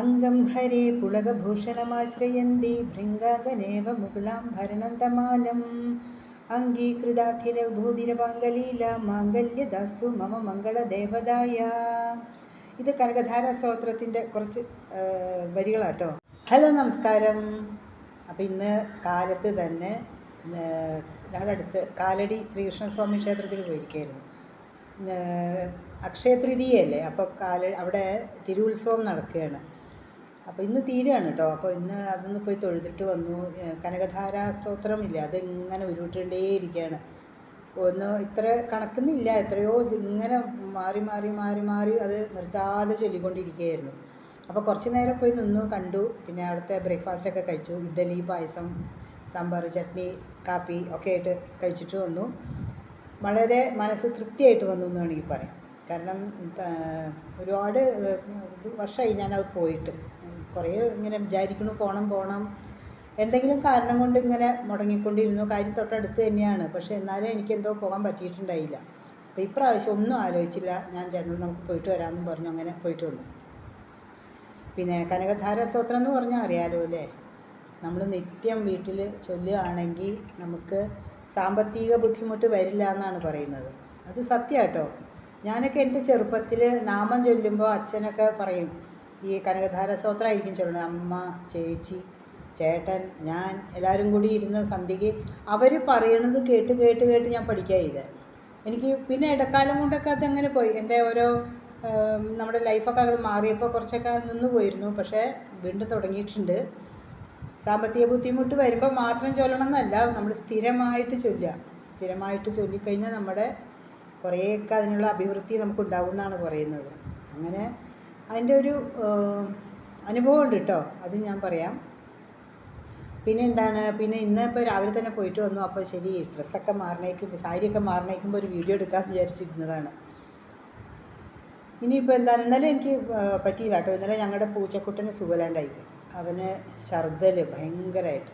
അംഗം ഹരേ പുളകഭൂഷണമാശ്രയന്തി ഭൃംഗാഗനേവ മുകുളാം ഭരണന്തമാലം. അംഗീകൃതാഖില ഭൂതിരപാങ്കലീല മാംഗല്യദാസ്തു മമ മംഗളദേവതായ. ഇത് കനകധാര സ്തോത്രത്തിന്റെ കുറച്ച് വരികളാട്ടോ. ഹലോ നമസ്കാരം. അപ്പം ഇന്ന് കാലത്ത് തന്നെ ഞങ്ങളുടെ അടുത്ത് കാലടി ശ്രീകൃഷ്ണസ്വാമി ക്ഷേത്രത്തിൽ പോയിരിക്കുകയായിരുന്നു അക്ഷയ തൃതീയല്ലേ അപ്പോൾ കാല അവിടെ തിരുവുത്സവം നടക്കുകയാണ്. അപ്പോൾ ഇന്ന് തീരുകയാണ് കേട്ടോ അപ്പോൾ ഇന്ന് അതൊന്ന് പോയി തൊഴുതിട്ട് വന്നു. കനകധാരാ സ്തോത്രമില്ല സ്തോത്രം ഇല്ല? ഇരിക്കുകയാണ് ഒന്ന് ഇത്ര കണക്കുന്നില്ല. എത്രയോ ഇതിങ്ങനെ മാറി മാറി മാറി മാറി അത് നിർത്താതെ ചൊല്ലിക്കൊണ്ടിരിക്കുകയായിരുന്നു അപ്പോൾ കുറച്ച് നേരം പോയി നിന്നു കണ്ടു. പിന്നെ അവിടുത്തെ ബ്രേക്ക്ഫാസ്റ്റൊക്കെ കഴിച്ചു. ഇഡ്ഡലി പായസം സാമ്പാർ ചട്നി കാപ്പി ഒക്കെ ആയിട്ട് കഴിച്ചിട്ട് വന്നു. വളരെ മനസ്സ് തൃപ്തിയായിട്ട് വന്നു എന്ന് വേണമെങ്കിൽ പറയാം. കാരണം ഒരുപാട് വർഷമായി ഞാനത് പോയിട്ട്. കുറേ ഇങ്ങനെ വിചാരിക്കണു പോകണം പോകണം എന്തെങ്കിലും കാരണം കൊണ്ട് ഇങ്ങനെ മുടങ്ങിക്കൊണ്ടിരുന്നു. കാര്യം തൊട്ടടുത്ത് തന്നെയാണ്. പക്ഷേ എന്നാലും എനിക്ക് എന്തോ പോകാൻ പറ്റിയിട്ടുണ്ടായില്ല. അപ്പോൾ ഇപ്രാവശ്യം ഒന്നും ആലോചിച്ചില്ല. ഞാൻ ചേട്ടനോട് നമുക്ക് പോയിട്ട് വരാമെന്ന് പറഞ്ഞു. അങ്ങനെ പോയിട്ട് വന്നു. പിന്നെ കനകധാര സ്തോത്രം എന്ന് പറഞ്ഞാൽ അറിയാലോ അല്ലേ? നമ്മൾ നിത്യം വീട്ടിൽ ചൊല്ലുകയാണെങ്കിൽ നമുക്ക് സാമ്പത്തിക ബുദ്ധിമുട്ട് വരില്ല എന്നാണ് പറയുന്നത്. അത് സത്യമാട്ടോ. ഞാനൊക്കെ എന്റെ ചെറുപ്പത്തിൽ നാമം ചൊല്ലുമ്പോൾ അച്ഛനൊക്കെ പറയും ഈ കനകധാര സ്തോത്രമായിരിക്കും ചൊല്ലുന്നത്. അമ്മ ചേച്ചി ചേട്ടൻ ഞാൻ എല്ലാവരും കൂടി ഇരുന്ന് സന്ധ്യയ്ക്ക് അവർ പറയണത് കേട്ട് കേട്ട് കേട്ട് ഞാൻ പഠിക്കുക ചെയ്തത്. എനിക്ക് പിന്നെ ഇടക്കാലം കൊണ്ടൊക്കെ അതങ്ങനെ പോയി? എന്റെ ഓരോ നമ്മുടെ ലൈഫൊക്കെ അങ്ങോട്ട് മാറിയപ്പോൾ കുറച്ചൊക്കെ നിന്ന് പോയിരുന്നു. പക്ഷേ വീണ്ടും തുടങ്ങിയിട്ടുണ്ട്. സാമ്പത്തിക ബുദ്ധിമുട്ട് വരുമ്പോൾ മാത്രം ചൊല്ലണം എന്നല്ല നമ്മൾ സ്ഥിരമായിട്ട് ചൊല്ലുക. സ്ഥിരമായിട്ട് ചൊല്ലിക്കഴിഞ്ഞാൽ നമ്മുടെ കുറേയൊക്കെ അതിനുള്ള അഭിവൃദ്ധി നമുക്ക് ഉണ്ടാവും എന്നാണ് പറയുന്നത്. അങ്ങനെ അതിന്റെ ഒരു അനുഭവമുണ്ട് കേട്ടോ. അത് ഞാൻ പറയാം. പിന്നെ എന്താണ്? പിന്നെ ഇന്ന് ഇപ്പോൾ രാവിലെ തന്നെ പോയിട്ട് വന്നു. അപ്പോൾ ശരി ഡ്രസ്സൊക്കെ മാറണേക്കും സാരിയൊക്കെ മാറണേക്കുമ്പോൾ ഒരു വീഡിയോ എടുക്കാമെന്ന് വിചാരിച്ചിരുന്നതാണ്. ഇനിയിപ്പോൾ എന്താ ഇന്നലെ എനിക്ക് പറ്റിയില്ല കേട്ടോ. ഇന്നലെ ഞങ്ങളുടെ പൂച്ചക്കുട്ടന് സുഖലാണ്ടായി അവന് ഛർദ്ദൽ ഭയങ്കരമായിട്ട്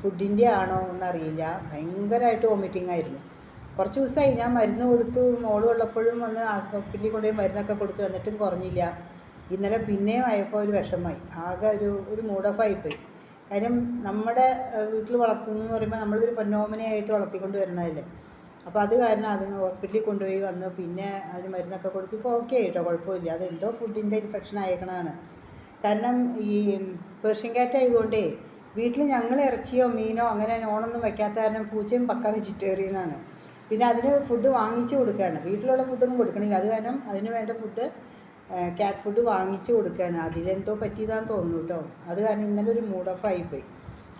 ഫുഡിന്റെ ആണോ എന്നറിയില്ല. ഭയങ്കരമായിട്ട് വോമിറ്റിംഗ് ആയിരുന്നു. കുറച്ച് ദിവസമായി ഞാൻ മരുന്ന് കൊടുത്തു. മോൾ ഉള്ളപ്പോഴും വന്ന് ഹോസ്പിറ്റലിൽ കൊണ്ടുപോയി മരുന്നൊക്കെ കൊടുത്തു. എന്നിട്ടും കുറഞ്ഞില്ല. ഇന്നലെ പിന്നെയും ആയപ്പോൾ ഒരു വിഷമമായി. ആകെ ഒരു ഒരു മൂഡ് ഓഫ് ആയിപ്പോയി. കാര്യം നമ്മുടെ വീട്ടിൽ വളർത്തുന്നതെന്ന് പറയുമ്പോൾ നമ്മളൊരു പൊന്നോമനയായിട്ട് വളർത്തിക്കൊണ്ട് വരുന്നതല്ലേ. അപ്പോൾ അത് കാരണം അത് ഹോസ്പിറ്റലിൽ കൊണ്ടുപോയി വന്നു. പിന്നെ അതിന് മരുന്നൊക്കെ കൊടുത്തു. ഇപ്പോൾ ഓക്കെ ആയിട്ടോ കുഴപ്പമില്ല. അതെന്തോ ഫുഡിന്റെ ഇൻഫെക്ഷൻ ആയേക്കണതാണ്. കാരണം ഈ പേർഷ്യൻ കാറ്റ് ആയതുകൊണ്ടേ വീട്ടിൽ ഞങ്ങൾ ഇറച്ചിയോ മീനോ അങ്ങനെ നോണൊന്നും വയ്ക്കാത്ത കാരണം പൂച്ചയും പക്ക വെജിറ്റേറിയനാണ് പിന്നെ അതിന് ഫുഡ് വാങ്ങിച്ച് കൊടുക്കുകയാണ്. വീട്ടിലുള്ള ഫുഡൊന്നും കൊടുക്കണില്ല. അത് കാരണം അതിന് വേണ്ട ഫുഡ് ക്യാറ്റ് ഫുഡ് വാങ്ങിച്ച് കൊടുക്കുകയാണ്. അതിലെന്തോ പറ്റിയതാണെന്ന് തോന്നുന്നു കേട്ടോ. അത് കാരണം ഇന്നലെ ഒരു മൂഡ് ഓഫ് ആയിപ്പോയി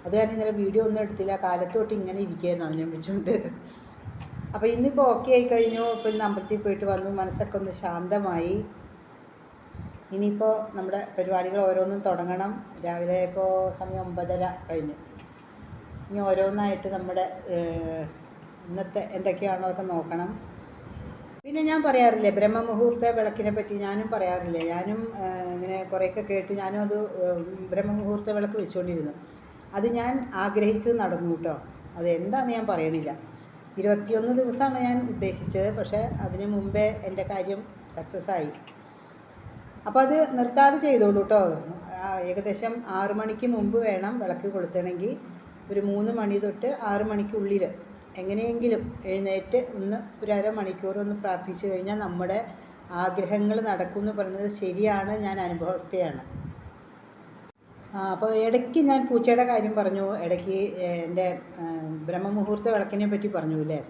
അത് കാരണം ഇന്നലെ വീഡിയോ ഒന്നും എടുത്തില്ല. കാലത്ത് തൊട്ട് ഇങ്ങനെ ഇരിക്കുകയായിരുന്നു അതിനെ വെച്ചുകൊണ്ട് അപ്പോൾ ഇന്നിപ്പോൾ ഓക്കെ ആയി കഴിഞ്ഞു. ഇപ്പോൾ ഇന്ന് അമ്പലത്തിൽ പോയിട്ട് വന്നു. മനസ്സൊക്കെ ഒന്ന് ശാന്തമായി. ഇനിയിപ്പോൾ നമ്മുടെ പരിപാടികൾ ഓരോന്നും തുടങ്ങണം. രാവിലെ ഇപ്പോൾ സമയം ഒമ്പതര കഴിഞ്ഞു. ഇനി ഓരോന്നായിട്ട് നമ്മുടെ ഇന്നത്തെ എന്തൊക്കെയാണോ അതൊക്കെ നോക്കണം. പിന്നെ ഞാൻ പറയാറില്ലേ ബ്രഹ്മമുഹൂർത്ത വിളക്കിനെ പറ്റി ഞാനും പറയാറില്ലേ ഞാനും ഇങ്ങനെ കുറേയൊക്കെ കേട്ട് ഞാനും അത് ബ്രഹ്മമുഹൂർത്ത വിളക്ക് വെച്ചുകൊണ്ടിരുന്നു അത് ഞാൻ ആഗ്രഹിച്ചത് നടന്നു കേട്ടോ. അത് ഞാൻ പറയണില്ല. ഇരുപത്തിയൊന്ന് ദിവസമാണ് ഞാൻ ഉദ്ദേശിച്ചത് പക്ഷേ അതിന് മുമ്പേ എന്റെ കാര്യം സക്സസ് ആയി അപ്പോൾ അത് നിർത്താതെ ചെയ്തോളൂ കേട്ടോ. ഏകദേശം ആറു മണിക്ക് മുമ്പ് വേണം വിളക്ക് കൊളുത്തണമെങ്കിൽ. ഒരു മൂന്ന് മണി തൊട്ട് ആറ് മണിക്കുള്ളിൽ എങ്ങനെയെങ്കിലും എഴുന്നേറ്റ് ഒന്ന് ഒരു അരമണിക്കൂർ ഒന്ന് പ്രാർത്ഥിച്ചു കഴിഞ്ഞാൽ നമ്മുടെ ആഗ്രഹങ്ങൾ നടക്കും എന്ന് പറയുന്നത് ശരിയാണ് ഞാൻ അനുഭവസ്ഥയാണ്. അപ്പോൾ ഇടയ്ക്ക് ഞാൻ പൂച്ചയുടെ കാര്യം പറഞ്ഞു ഇടയ്ക്ക് എന്റെ ബ്രഹ്മമുഹൂർത്ത വിളക്കിനെ പറ്റി പറഞ്ഞു അല്ലേ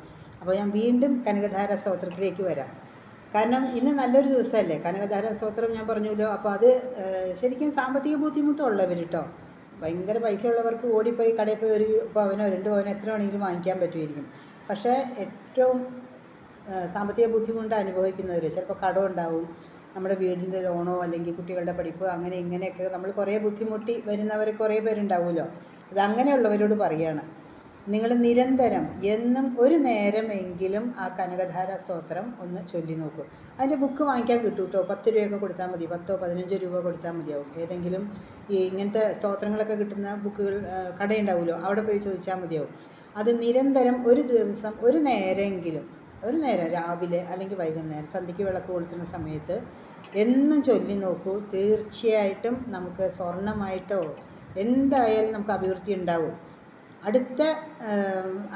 അപ്പോൾ ഞാൻ വീണ്ടും കനകധാര സ്തോത്രത്തിലേക്ക് വരാം. കാരണം ഇന്ന് നല്ലൊരു ദിവസമല്ലേ? കനകധാര സ്തോത്രം ഞാൻ പറഞ്ഞല്ലോ അപ്പോൾ അത് ശരിക്കും സാമ്പത്തിക ബുദ്ധിമുട്ടുള്ളവർ കേട്ടോ. ഭയങ്കര പൈസ ഉള്ളവർക്ക് ഓടിപ്പോയി കടയിൽ പോയി ഒരു പവനോ രണ്ട് പവനോ എത്ര വേണമെങ്കിലും വാങ്ങിക്കാൻ പറ്റുമായിരിക്കും. പക്ഷേ ഏറ്റവും സാമ്പത്തിക ബുദ്ധിമുട്ട് അനുഭവിക്കുന്നവർ ചിലപ്പോൾ കടം ഉണ്ടാവും നമ്മുടെ വീടിന്റെ ലോണോ അല്ലെങ്കിൽ കുട്ടികളുടെ പഠിപ്പ് അങ്ങനെ ഇങ്ങനെയൊക്കെ നമ്മൾ കുറേ ബുദ്ധിമുട്ടി വരുന്നവർ കുറേ പേരുണ്ടാവുമല്ലോ. അത് അങ്ങനെയുള്ളവരോട് പറയുകയാണ് നിങ്ങൾ നിരന്തരം എന്നും ഒരു നേരമെങ്കിലും ആ കനകധാര സ്തോത്രം ഒന്ന് ചൊല്ലി നോക്കൂ. അതിന്റെ ബുക്ക് വാങ്ങിക്കാൻ കിട്ടും കേട്ടോ പത്ത് രൂപയൊക്കെ കൊടുത്താൽ മതി. പത്തോ പതിനഞ്ചോ രൂപ കൊടുത്താൽ മതിയാവും. ഏതെങ്കിലും ഈ ഇങ്ങനത്തെ സ്തോത്രങ്ങളൊക്കെ കിട്ടുന്ന ബുക്കുകൾ കടയുണ്ടാവുമല്ലോ. അവിടെ പോയി ചോദിച്ചാൽ മതിയാവും. അത് നിരന്തരം ഒരു ദിവസം ഒരു നേരമെങ്കിലും ഒരു നേരം രാവിലെ അല്ലെങ്കിൽ വൈകുന്നേരം സന്ധ്യയ്ക്ക് വിളക്ക് കൊളുത്തുന്ന സമയത്ത് എന്നും ചൊല്ലി നോക്കൂ. തീർച്ചയായിട്ടും നമുക്ക് സ്വർണമായിട്ടോ എന്തായാലും നമുക്ക് അഭിവൃദ്ധി ഉണ്ടാവും. അടുത്ത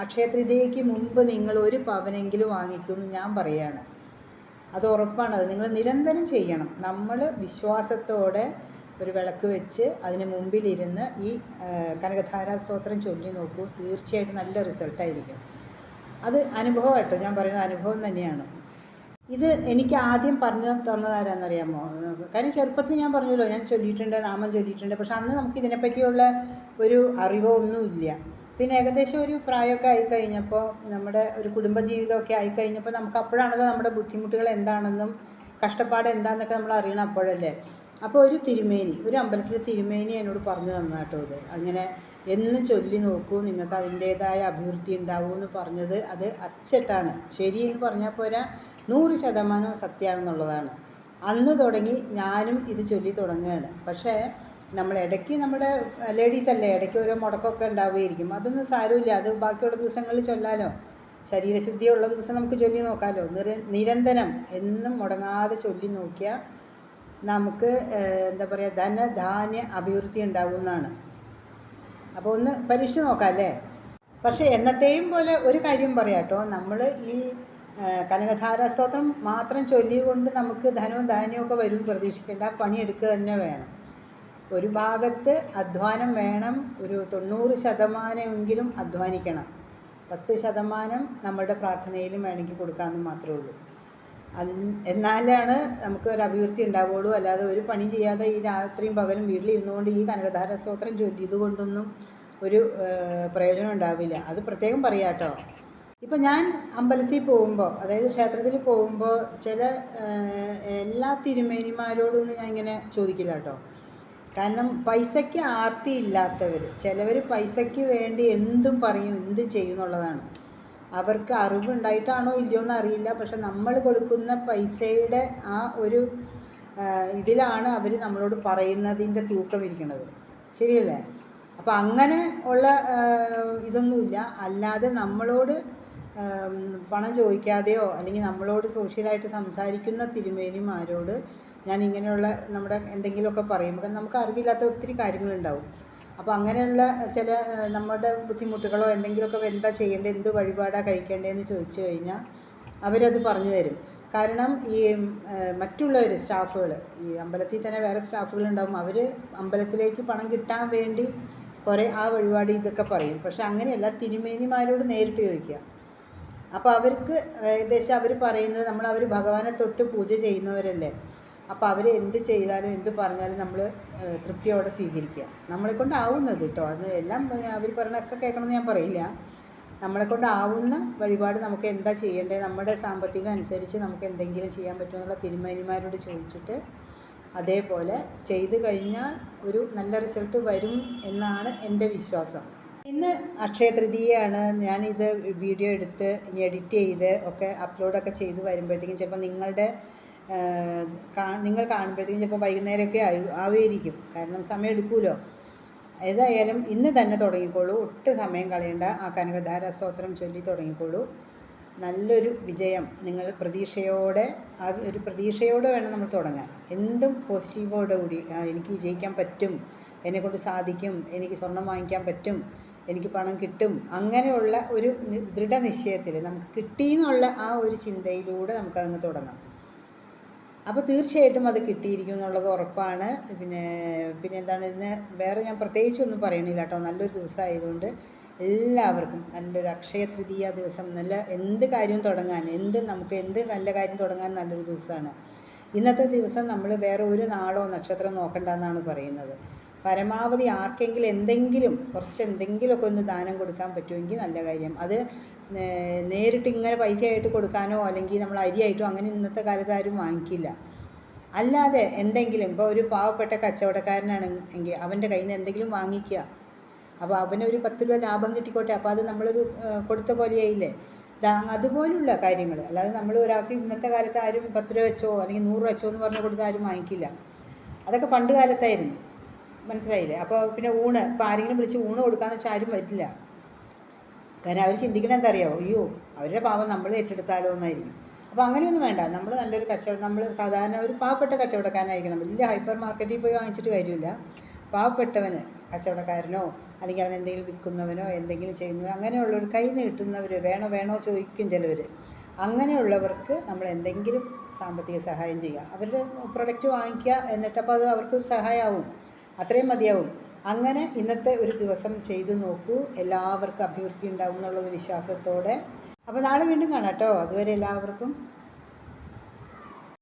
അക്ഷയതൃതീയയ്ക്ക് മുമ്പ് നിങ്ങൾ ഒരു പവനെങ്കിലും വാങ്ങിക്കുമെന്ന് ഞാൻ പറയുകയാണ് അത് ഉറപ്പാണ്. അത് നിങ്ങൾ നിരന്തരം ചെയ്യണം. നമ്മൾ വിശ്വാസത്തോടെ ഒരു വിളക്ക് വെച്ച് അതിന് മുമ്പിലിരുന്ന് ഈ കനകധാരാ സ്തോത്രം ചൊല്ലി നോക്കൂ. തീർച്ചയായിട്ടും നല്ല റിസൾട്ടായിരിക്കും. അത് അനുഭവമായിട്ടോ? ഞാൻ പറയുന്നത് അനുഭവം തന്നെയാണ്. ഇത് എനിക്ക് ആദ്യം പറഞ്ഞു തന്നത് ആരാന്നറിയാമോ? കാര്യം ചെറുപ്പത്തിൽ ഞാൻ പറഞ്ഞല്ലോ ഞാൻ ചൊല്ലിയിട്ടുണ്ട് നാമം ചൊല്ലിയിട്ടുണ്ട്. പക്ഷെ അന്ന് നമുക്ക് ഇതിനെപ്പറ്റിയുള്ള ഒരു അറിവോ ഒന്നുമില്ല പിന്നെ ഏകദേശം ഒരു പ്രായമൊക്കെ ആയിക്കഴിഞ്ഞപ്പോൾ നമ്മുടെ ഒരു കുടുംബ കുടുംബജീവിതമൊക്കെ ആയിക്കഴിഞ്ഞപ്പോൾ നമുക്ക് അപ്പോഴാണല്ലോ നമ്മുടെ ബുദ്ധിമുട്ടുകൾ എന്താണെന്നും കഷ്ടപ്പാട് എന്താണെന്നൊക്കെ നമ്മൾ അറിയണം അപ്പോഴല്ലേ. അപ്പോൾ ഒരു തിരുമേനി ഒരു അമ്പലത്തിലെ തിരുമേനി എന്നോട് പറഞ്ഞു തന്നാട്ടോ ഇത്. അങ്ങനെ എന്ന് ചൊല്ലി നോക്കൂ നിങ്ങൾക്ക് അതിന്റേതായ അഭിവൃദ്ധി ഉണ്ടാവൂ എന്ന് പറഞ്ഞത് അത് അച്ചട്ടാണ്. ശരി എന്ന് പറഞ്ഞാൽ പോരാ നൂറ് ശതമാനം സത്യമാണെന്നുള്ളതാണ്. അന്ന് തുടങ്ങി ഞാനും ഇത് ചൊല്ലി തുടങ്ങുകയാണ്. പക്ഷേ നമ്മൾ ഇടയ്ക്ക് നമ്മുടെ ലേഡീസ് അല്ലേ ഇടയ്ക്ക് ഓരോ മുടക്കമൊക്കെ ഉണ്ടാവുകയായിരിക്കും. അതൊന്നും സാരമില്ല. അത് ബാക്കിയുള്ള ദിവസങ്ങളിൽ ചൊല്ലാലോ. ശരീരശുദ്ധിയുള്ള ദിവസം നമുക്ക് ചൊല്ലി നോക്കാമല്ലോ നിര നിരന്തരം എന്നും മുടങ്ങാതെ ചൊല്ലി നോക്കിയാൽ നമുക്ക് എന്താ പറയുക ധനധാന്യ അഭിവൃദ്ധി ഉണ്ടാകുമെന്നാണ് അപ്പോൾ ഒന്ന് പരീക്ഷിച്ച് നോക്കാം അല്ലേ? പക്ഷേ എന്നത്തെയും പോലെ ഒരു കാര്യം പറയാം കേട്ടോ. നമ്മൾ ഈ കനകധാരാസ്തോത്രം കനകധാര സ്തോത്രം മാത്രം ചൊല്ലിക്കൊണ്ട് നമുക്ക് ധനവും ധാന്യവും ഒക്കെ വരും പ്രതീക്ഷിക്കേണ്ട. പണിയെടുക്കുക തന്നെ വേണം. ഒരു ഭാഗത്ത് അധ്വാനം വേണം ഒരു തൊണ്ണൂറ് ശതമാനമെങ്കിലും അധ്വാനിക്കണം. പത്ത് ശതമാനം നമ്മളുടെ പ്രാർത്ഥനയിലും വേണമെങ്കിൽ കൊടുക്കാമെന്ന് മാത്രമേ ഉള്ളൂ. അൽ എന്നാലാണ് നമുക്ക് ഒരു അഭിവൃദ്ധി ഉണ്ടാവുള്ളൂ അല്ലാതെ ഒരു പണി ചെയ്യാതെ ഈ രാത്രിയും പകലും വീട്ടിലിരുന്നുകൊണ്ട് ഈ കനകധാര സ്തോത്രം ചൊല്ലിയത് ഇതുകൊണ്ടൊന്നും ഒരു പ്രയോജനം ഉണ്ടാവില്ല. അത് പ്രത്യേകം പറയാട്ടോ ഇപ്പം ഞാൻ അമ്പലത്തിൽ പോകുമ്പോൾ അതായത് ക്ഷേത്രത്തിൽ പോകുമ്പോൾ ചില എല്ലാ തിരുമേനിമാരോടൊന്നും ഞാൻ ഇങ്ങനെ ചോദിക്കില്ല കേട്ടോ. കാരണം പൈസയ്ക്ക് ആർത്തി ഇല്ലാത്തവർ ചിലവർ പൈസയ്ക്ക് വേണ്ടി എന്തും പറയും എന്തും ചെയ്യും എന്നുള്ളതാണ് അവർക്ക് അറിവുണ്ടായിട്ടാണോ ഇല്ലയോ എന്ന് അറിയില്ല. പക്ഷെ നമ്മൾ കൊടുക്കുന്ന പൈസയുടെ ആ ഒരു ഇതിലാണ് അവർ നമ്മളോട് പറയുന്നതിന്റെ തൂക്കം ഇരിക്കുന്നത്. ശരിയല്ലേ? അപ്പോൾ അങ്ങനെ ഉള്ള ഇതൊന്നുമില്ല. അല്ലാതെ നമ്മളോട് പണം ചോദിക്കാതെയോ അല്ലെങ്കിൽ നമ്മളോട് സോഷ്യലായിട്ട് സംസാരിക്കുന്ന തിരുമേനിമാരോട് ഞാൻ ഇങ്ങനെയുള്ള നമ്മുടെ എന്തെങ്കിലുമൊക്കെ പറയുമ്പോൾ നമുക്ക് അറിവില്ലാത്ത ഒത്തിരി കാര്യങ്ങളുണ്ടാവും. അപ്പോൾ അങ്ങനെയുള്ള ചില നമ്മുടെ ബുദ്ധിമുട്ടുകളോ എന്തെങ്കിലുമൊക്കെ എന്താ ചെയ്യേണ്ടത് എന്ത് വഴിപാടാണ് കഴിക്കേണ്ടതെന്ന് ചോദിച്ചു കഴിഞ്ഞാൽ അവരത് പറഞ്ഞു തരും. കാരണം ഈ മറ്റുള്ളവർ സ്റ്റാഫുകൾ ഈ അമ്പലത്തിൽ തന്നെ വേറെ സ്റ്റാഫുകളുണ്ടാവും. അവർ അമ്പലത്തിലേക്ക് പണം കിട്ടാൻ വേണ്ടി കുറേ ആ വഴിപാട് ഇതൊക്കെ പറയും. പക്ഷെ അങ്ങനെയല്ല തിരുമേനിമാരോട് നേരിട്ട് ചോദിക്കുക. അപ്പോൾ അവർക്ക് ഏകദേശം അവർ പറയുന്നത് നമ്മൾ അവർ ഭഗവാനെ തൊട്ട് പൂജ ചെയ്യുന്നവരല്ലേ? അപ്പോൾ അവർ എന്ത് ചെയ്താലും എന്ത് പറഞ്ഞാലും നമ്മൾ തൃപ്തിയോടെ സ്വീകരിക്കുക. നമ്മളെ കൊണ്ടാവുന്നത് കേട്ടോ അത് എല്ലാം അവർ പറയണൊക്കെ കേൾക്കണമെന്ന് ഞാൻ പറയില്ല. നമ്മളെ കൊണ്ടാവുന്ന വഴിപാട് നമുക്ക് എന്താ ചെയ്യേണ്ടത് നമ്മുടെ സാമ്പത്തികം അനുസരിച്ച് നമുക്ക് എന്തെങ്കിലും ചെയ്യാൻ പറ്റുമോ എന്നുള്ള തിരുമേനിമാരോട് ചോദിച്ചിട്ട് അതേപോലെ ചെയ്തു കഴിഞ്ഞാൽ ഒരു നല്ല റിസൾട്ട് വരും എന്നാണ് എന്റെ വിശ്വാസം. ഇന്ന് അക്ഷയ തൃതീയയാണ്. ഞാനിത് വീഡിയോ എടുത്ത് ഇനി എഡിറ്റ് ചെയ്ത് ഒക്കെ അപ്ലോഡൊക്കെ ചെയ്ത് വരുമ്പോഴത്തേക്കും ചിലപ്പോൾ നിങ്ങളുടെ നിങ്ങൾ കാണുമ്പോഴത്തേക്കും ചിലപ്പോൾ വൈകുന്നേരമൊക്കെ ആയി ആവുമായിരിക്കും. കാരണം സമയം എടുക്കുമല്ലോ ഏതായാലും ഇന്ന് തന്നെ തുടങ്ങിക്കോളൂ. ഒട്ടും സമയം കളയേണ്ട. ആ കനകധാര സ്തോത്രം ചൊല്ലി തുടങ്ങിക്കോളൂ. നല്ലൊരു വിജയം. നിങ്ങൾ പ്രതീക്ഷയോടെ ആ ഒരു പ്രതീക്ഷയോടെ വേണം നമ്മൾ തുടങ്ങാൻ. എന്തും പോസിറ്റീവോടെ കൂടി എനിക്ക് വിജയിക്കാൻ പറ്റും. എന്നെക്കൊണ്ട് സാധിക്കും. എനിക്ക് സ്വർണം വാങ്ങിക്കാൻ പറ്റും. എനിക്ക് പണം കിട്ടും. അങ്ങനെയുള്ള ഒരു ദൃഢനിശ്ചയത്തിൽ നമുക്ക് കിട്ടിയെന്നുള്ള ആ ഒരു ചിന്തയിലൂടെ നമുക്കതങ്ങ് തുടങ്ങാം. അപ്പോൾ തീർച്ചയായിട്ടും അത് കിട്ടിയിരിക്കും എന്നുള്ളത് ഉറപ്പാണ്. പിന്നെ പിന്നെ എന്താണ് ഇന്ന് വേറെ ഞാൻ പ്രത്യേകിച്ച് ഒന്നും പറയണില്ല കേട്ടോ. നല്ലൊരു ദിവസമായതുകൊണ്ട് എല്ലാവർക്കും നല്ലൊരു അക്ഷയ തൃതീയ ദിവസം നല്ല എന്ത് കാര്യവും തുടങ്ങാൻ എന്ത് നമുക്ക് എന്ത് നല്ല കാര്യം തുടങ്ങാൻ നല്ലൊരു ദിവസമാണ്. ഇന്നത്തെ ദിവസം നമ്മൾ വേറെ ഒരു നാളോ നക്ഷത്രം നോക്കണ്ട എന്നാണ് പറയുന്നത്. പരമാവധി ആർക്കെങ്കിലും എന്തെങ്കിലും കുറച്ച് എന്തെങ്കിലുമൊക്കെ ഒന്ന് ദാനം കൊടുക്കാൻ പറ്റുമെങ്കിൽ നല്ല കാര്യം. അത് നേരിട്ട് ഇങ്ങനെ പൈസയായിട്ട് കൊടുക്കാനോ അല്ലെങ്കിൽ നമ്മൾ അരിയായിട്ടോ അങ്ങനെ ഇന്നത്തെ കാലത്ത് ആരും വാങ്ങിക്കില്ല. അല്ലാതെ എന്തെങ്കിലും ഇപ്പോൾ ഒരു പാവപ്പെട്ട കച്ചവടക്കാരനാണ് എങ്കിൽ അവന്റെ കയ്യിൽ നിന്ന് എന്തെങ്കിലും വാങ്ങിക്കുക. അപ്പോൾ അവനൊരു പത്ത് രൂപ ലാഭം കിട്ടിക്കോട്ടെ. അപ്പോൾ അത് നമ്മളൊരു കൊടുത്ത പോലെയായില്ലേ? അതുപോലുള്ള കാര്യങ്ങൾ. അല്ലാതെ നമ്മൾ ഒരാൾക്ക് ഇന്നത്തെ കാലത്ത് ആരും പത്ത് രൂപ വെച്ചോ അല്ലെങ്കിൽ നൂറ് വെച്ചോ എന്ന് പറഞ്ഞ് കൊടുത്ത് ആരും വാങ്ങിക്കില്ല. അതൊക്കെ പണ്ട് കാലത്തായിരുന്നു. മനസ്സിലായില്ലേ? അപ്പോൾ പിന്നെ ഊണ് ഇപ്പോൾ ആരെങ്കിലും വിളിച്ച് ഊണ് കൊടുക്കാമെന്ന് വെച്ചാൽ ആരും വരില്ല. കാരണം അവർ ചിന്തിക്കണ എന്താ അറിയാമോ അയ്യോ അവരുടെ പാവം നമ്മൾ ഏറ്റെടുത്താലോ എന്നായിരിക്കും. അപ്പോൾ അങ്ങനെയൊന്നും വേണ്ട. നമ്മൾ നല്ലൊരു കച്ചവടം നമ്മൾ സാധാരണ ഒരു പാവപ്പെട്ട കച്ചവടക്കാരനായിരിക്കണം. വലിയ ഹൈപ്പർ മാർക്കറ്റിൽ പോയി വാങ്ങിച്ചിട്ട് കാര്യമില്ല. പാവപ്പെട്ടവന് കച്ചവടക്കാരനോ അല്ലെങ്കിൽ അവൻ എന്തെങ്കിലും വിൽക്കുന്നവനോ എന്തെങ്കിലും ചെയ്യുന്നവനോ അങ്ങനെയുള്ളൊരു കൈ നീട്ടുന്നവർ വേണോ വേണോ ചോദിക്കും ചിലവർ അങ്ങനെയുള്ളവർക്ക് നമ്മൾ എന്തെങ്കിലും സാമ്പത്തിക സഹായം ചെയ്യുക. അവരുടെ പ്രൊഡക്റ്റ് വാങ്ങിക്കുക എന്നിട്ടപ്പോൾ അത് അവർക്കൊരു സഹായമാവും. അത്രയും മതിയാവും. അങ്ങനെ ഇന്നത്തെ ഒരു ദിവസം ചെയ്തു നോക്കൂ. എല്ലാവർക്കും അഭിവൃദ്ധി ഉണ്ടാവും എന്നുള്ളൊരു വിശ്വാസത്തോടെ. അപ്പോൾ നാളെ വീണ്ടും കാണാം കേട്ടോ. അതുവരെ എല്ലാവർക്കും